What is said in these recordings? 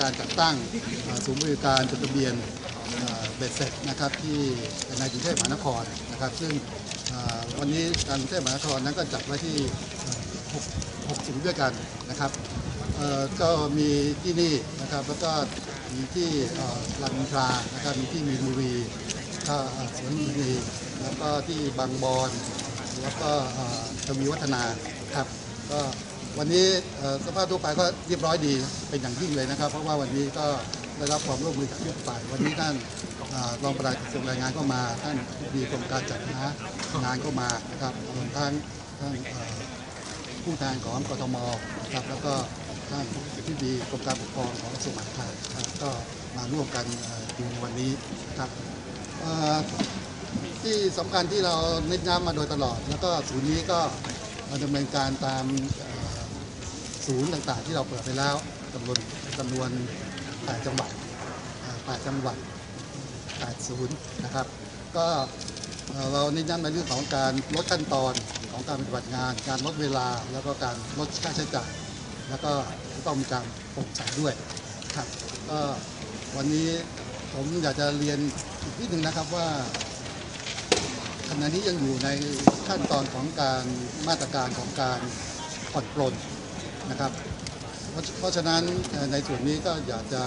การจัดตั้งศูนย์บริการจดทะเบียนเบ็ดเสร็จนะครับที่ในกรุงเทพมหานครนะครับ ซึ่งวันนี้การกรุงเทพมหานครนั้นก็จัดไว้ที่เอ่อหกหกศูนย์ด้วยกันนะครับก็มีที่นี่นะครับแล้วก็มีที่เอ่อรานะครับมีที่มีนบุรีก็เอ่อสวนลุมพินีแล้วก็ที่บางบอนแล้วก็เอ่อทวีวัฒนาครับก็ วันนี้สภาพทั่วไปก็เรียบร้อยดีเป็นอย่างยิ่งเลยนะครับ เพราะว่าวันนี้ก็ได้รับความร่วมมือจากทุกฝ่ายวันนี้ท่านเอ่อรองปลัดกระทรวงแรงงานก็มา ท่านดีกรมการจัดหางานก็มานะครับรวมทั้งท่านผู้แทนของกทมนะครับแล้วก็ท่านที่ดีกรมการปกครองของกระทรวงมหาดไทยนะครับก็มาร่วมกันเอ่ออยู่ในวันนี้นะครับที่สำคัญที่เราเน้นย้ำมาโดยตลอด แล้วก็ศูนย์นี้ก็มาดำเนินการตาม ศูนย์ต่างๆ ที่เราเปิดไปแล้วจำนวนจำนวน8จังหวัด8จังหวัด8ศูนย์นะครับ ก็เอ่อเราเน้นย้ำในเรื่องของการลดขั้นตอนของการปฏิบัติงาน การลดเวลาแล้วก็การลดค่าใช้จ่าย แล้วก็ต้องมีการโปร่งใสด้วยครับก็วันนี้ผมอยากจะเรียนอีกนิดนึงนะครับว่าขณะนี้ยังอยู่ในขั้นตอนของการมาตรการของการผ่อนปลน นะครับ เพราะฉะนั้นในส่วนนี้ก็อยากจะ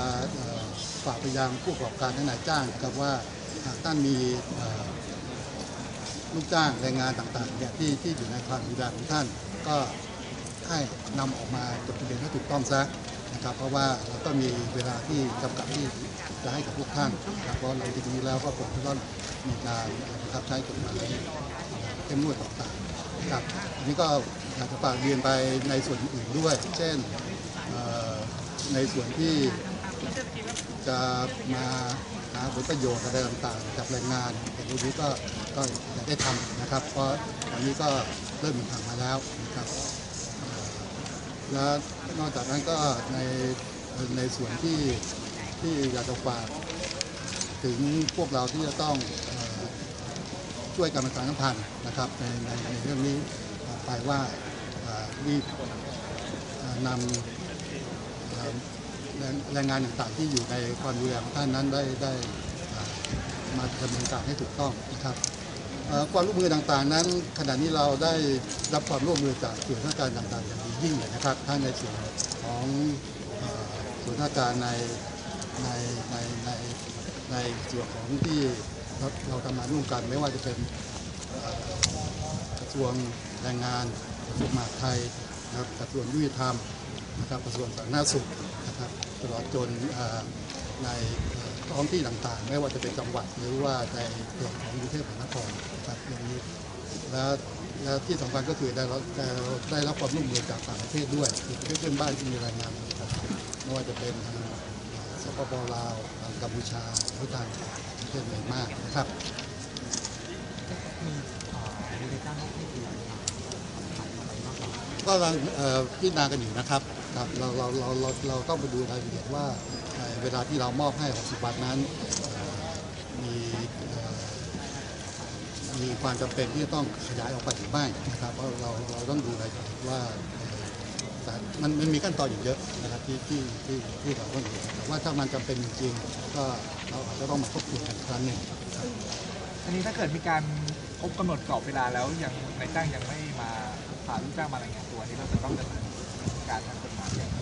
ฝากไปยังผู้ประกอบการทั้งนายจ้างนะครับว่าหากท่านมีลูกจ้างแรงงานต่างๆเนี่ยที่ที่อยู่ในความดูแลของท่าน ก็ให้นำออกมาจดทะเบียนให้ถูกต้องซะนะครับ เพราะว่าเราก็มีเวลาที่จำกัดที่จะให้กับพวกท่านนะครับเพราะหลังจากนี้แล้วก็คงจะต้องมีการบังคับใช้กฎหมายเข้มงวดต่างๆ ครับอันนี้ก็อยากจะฝากเรียนไปในส่วนอื่นด้วย เช่นในส่วนที่จะมาหาผลประโยชน์อะไรต่างๆจากแรงงานอย่างนี้ก็ก็อยากได้ทำนะครับ เพราะวันนี้ก็เริ่มทางมาแล้วนะครับแล้วนอกจากนั้นก็ในในส่วนที่ที่อยากจะฝากถึงพวกเราที่จะต้องเช่วยการประชาสัมพันธ์นะครับในในในเรื่องนี้ไปว่ารีบนำแรงแรงงานต่างๆที่อยู่ในความดูแลของท่านนั้นได้ได้มาดำเนินการให้ถูกต้องนะครับความร่วมมือต่างๆ นั้น ขณะนี้เราได้รับความร่วมมือจากส่วนราชการต่างๆ อย่างยิ่งเลยนะครับทั้งในส่วนของส่วนราชการในในในในในส่วนของที่ เราทำงานร่วมกันไม่ว่าจะเป็นเอ่อกระทรวงแรงงานกระทรวงมหาดไทยนะครับกระทรวงยุติธรรมนะครับกระทรวงสาธารณสุขนะครับตลอดจนในท้องที่ต่างๆ ไม่ว่าจะเป็นจังหวัดหรือว่าในส่วนของกรุงเทพมหานครครับอย่างนี้แล้วแล้วที่สำคัญก็คือได้รับได้รับความร่วมมือจากต่างประเทศด้วยคือประเทศเพื่อนบ้านที่มีรายงานมาครับไม่ว่าจะเป็นทางสปปลาวกัมพูชาหรือทาง ประเทศเมียนมากนะครับก็กำลังพิจารณากันอยู่นะครับครับเราเราเราเราเราต้องไปดูรายละเอียดว่าเวลาที่เรามอบให้ 60 วันนั้นมีมีความจำเป็นที่จะต้องขยายออกไปหรือไม่นะครับเพราะเราเราต้องดูรายละเอียดว่า เอ่อแต่มันมันมีขั้นตอนอยู่เยอะนะครับที่ที่ที่ที่เราต้องดูแต่ว่าถ้ามันจำเป็นจริงๆก็เราอาจจะต้องมาทบทวนกันอีกครั้งหนึ่งครับ อันนี้ถ้าเกิดมีการครบกำหนดกรอบเวลาแล้วยังนายจ้างยังไม่มาพาลูกจ้างมารายงานตัวนี่เราจะต้องดำเนินการทางกฎหมายอย่างไร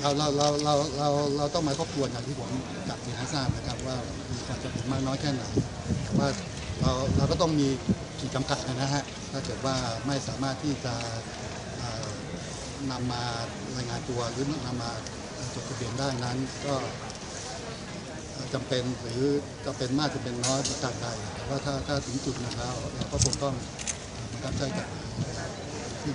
เราเราเราเราเราเราต้องมาทบทวนอย่างที่ผมจับเรียนให้ทราบนะครับว่ามีความจำเป็นมากน้อยแค่ไหนว่าเราเราก็ต้องมีขีดจำกัดนะฮะถ้าเกิดว่าไม่สามารถที่จะเอ่อ นำมารายงานตัวหรือนำมาจดทะเบียนได้นั้น ก็จำเป็นหรือจะเป็นมากจะเป็นน้อยประการใดแต่ว่าถ้าถ้าถึงจุดนั้นแล้วเราก็คงต้องบังคับใช้กฎหมายที่